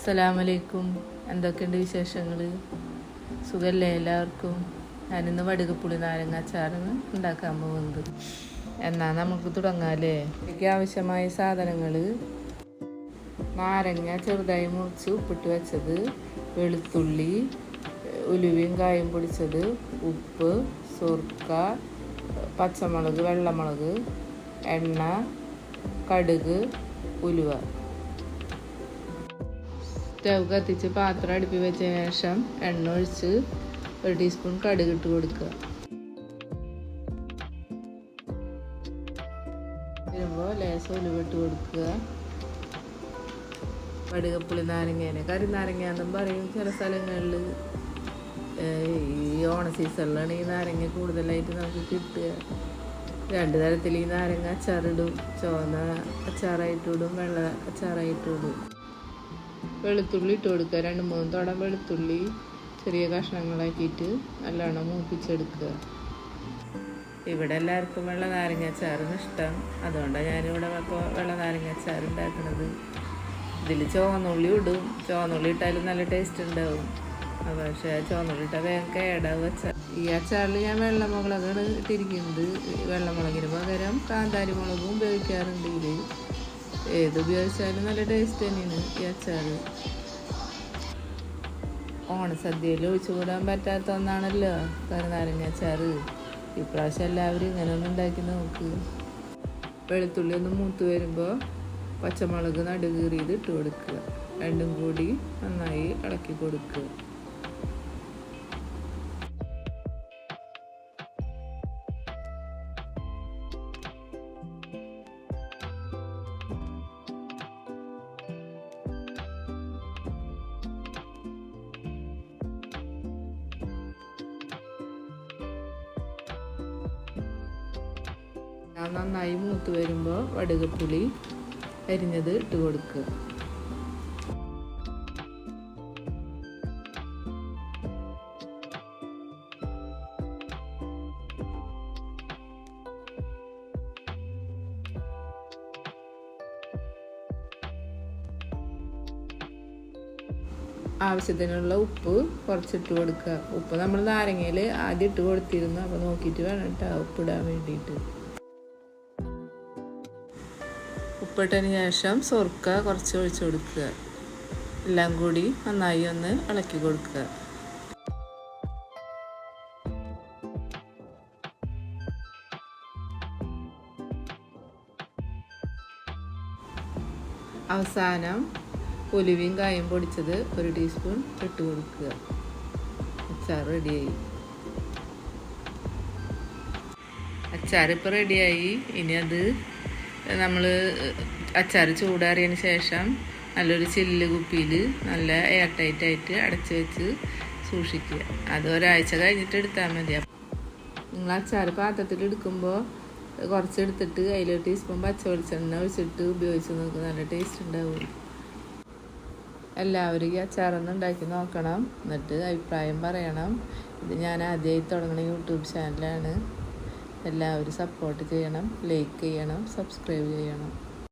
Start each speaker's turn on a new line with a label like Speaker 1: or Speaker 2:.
Speaker 1: അസ്സലാമലൈക്കും. എന്തൊക്കെയുണ്ട് വിശേഷങ്ങൾ സുഖല്ലേ എല്ലാവർക്കും? ഞാനിന്ന് വടുകപ്പുളി നാരങ്ങ അച്ചാറാണ് ഉണ്ടാക്കാൻ പോകുന്നത്. എന്നാൽ നമുക്ക് തുടങ്ങാല്ലേ? എനിക്ക് ആവശ്യമായ സാധനങ്ങൾ നാരങ്ങ ചെറുതായി മുറിച്ച് ഉപ്പിട്ട് വെച്ചത്. വെളുത്തുള്ളി ഉലുവയും കായും പൊടിച്ചത്. ഉപ്പ് സുർക്ക പച്ചമുളക് വെള്ളമുളക് എണ്ണ കടുക് ഉലുവ. സ്റ്റവ് കത്തിച്ച് പാത്രം അടുപ്പി വെച്ച ശേഷം എണ്ണ ഒഴിച്ച് ഒരു ടീസ്പൂൺ കടുക് ഇട്ട് കൊടുക്കുക. വരുമ്പോൾ ലേശം ഉലുവിട്ട് കൊടുക്കുക. കടുകപ്പുളി നാരങ്ങേനെ. കറി നാരങ്ങ എന്നും പറയും ചില സ്ഥലങ്ങളിൽ ഈ ഓണ സീസണിലാണ് ഈ നാരങ്ങ കൂടുതലായിട്ട് നമുക്ക് കിട്ടുക. രണ്ട് തരത്തിൽ ഈ നാരങ്ങ അച്ചാറിടും ചുവന്ന അച്ചാറായിട്ടിടും വെള്ള അച്ചാറായിട്ടിടും വെളുത്തുള്ളി ഇട്ട് കൊടുക്കുക. രണ്ട് മൂന്ന് തവണ വെളുത്തുള്ളി ചെറിയ കഷ്ണങ്ങളാക്കിയിട്ട് നല്ലോണം മൂപ്പിച്ചെടുക്കുക. ഇവിടെ എല്ലാവർക്കും വെള്ള നാരങ്ങ അച്ചാറാണ് ഇഷ്ടം. അതുകൊണ്ടാണ് ഞാനിവിടെ ഇപ്പോൾ വെള്ള നാരങ്ങ അച്ചാർ ഉണ്ടാക്കുന്നത് ഇതിൽ ചുവന്നുള്ളി ഇടും. ചുവന്നുള്ളി ഇട്ടാലും നല്ല ടേസ്റ്റ് ഉണ്ടാവും. പക്ഷേ ചുവന്നുള്ളി ഇട്ടാൽ വേഗം കേടാവും അച്ചാർ. ഈ അച്ചാറിൽ ഞാൻ വെള്ളമുളകാണ് ഇട്ടിരിക്കുന്നത്. വെള്ളമുളകിന് പകരം കാന്താരി മുളകും ഉപയോഗിക്കാറുണ്ട് ഇതിൽ ഏത് ഉപയോഗിച്ചാലും നല്ല ടേസ്റ്റ് തന്നെയാണ് ഈ അച്ചാർ. ഓണസദ്യയിൽ ഒഴിച്ചുകൂടാൻ പറ്റാത്ത ഒന്നാണല്ലോ കറുനാരങ്ങ അച്ചാർ. ഇപ്രാവശ്യം എല്ലാവരും ഇങ്ങനെ ഒന്ന് ഉണ്ടാക്കി നോക്ക്. വെളുത്തുള്ളി ഒന്ന് മൂത്ത് വരുമ്പോൾ പച്ചമുളക് നടുകീറിയത് ഇട്ട് കൊടുക്കുക. രണ്ടും കൂടി നന്നായി ഇളക്കി കൊടുക്കുക. നന്നായി മൂത്ത് വരുമ്പോൾ വടുകപ്പുളി അരിഞ്ഞത് ഇട്ട് കൊടുക്കുക. ആവശ്യത്തിനുള്ള ഉപ്പ് കുറച്ചിട്ട് കൊടുക്കുക. ഉപ്പ് നമ്മൾ നാരങ്ങയിൽ ആദ്യം ഇട്ട് കൊടുത്തിരുന്നു. അപ്പോൾ നോക്കിയിട്ട് വേണം കേട്ടോ ഉപ്പിടാൻ വേണ്ടിയിട്ട്. ഉപ്പിട്ടതിന് ശേഷം സ്വർക്ക കുറച്ച് ഒഴിച്ചു കൊടുക്കുക. എല്ലാം കൂടി നന്നായി ഒന്ന് ഇളക്കി കൊടുക്കുക. അവസാനം ഉലുവയും കായും പൊടിച്ചത് ഒരു ടീസ്പൂൺ ഇട്ട് കൊടുക്കുക. അച്ചാർ റെഡിയായി. അച്ചാർ ഇപ്പോൾ റെഡിയായി. ഇനി അത് നമ്മൾ അച്ചാർ ചൂടാറിയതിന് ശേഷം നല്ലൊരു ചില്ല് കുപ്പിയിൽ നല്ല എയർ ടൈറ്റ് ആയിട്ട് അടച്ച് വെച്ച് സൂക്ഷിക്കുക. അത് ഒരാഴ്ച കഴിഞ്ഞിട്ട് എടുത്താൽ മതി. നിങ്ങൾ അച്ചാർ പാത്രത്തിൽ എടുക്കുമ്പോൾ കുറച്ച് എടുത്തിട്ട് അതിലൊരു ടീസ്പൂൺ പച്ച വെളിച്ചെണ്ണ ഒഴിച്ചിട്ട് ഉപയോഗിച്ച് നോക്കുക നല്ല ടേസ്റ്റ് ഉണ്ടാവും. എല്ലാവരും ഈ അച്ചാറൊന്നും ഉണ്ടാക്കി നോക്കണം. എന്നിട്ട് അഭിപ്രായം പറയണം. ഇത് ഞാൻ ആദ്യമായി തുടങ്ങുന്ന യൂട്യൂബ് ചാനലാണ്. എല്ലാവരും സപ്പോർട്ട് ചെയ്യണം ലൈക്ക് ചെയ്യണം സബ്സ്ക്രൈബ് ചെയ്യണം.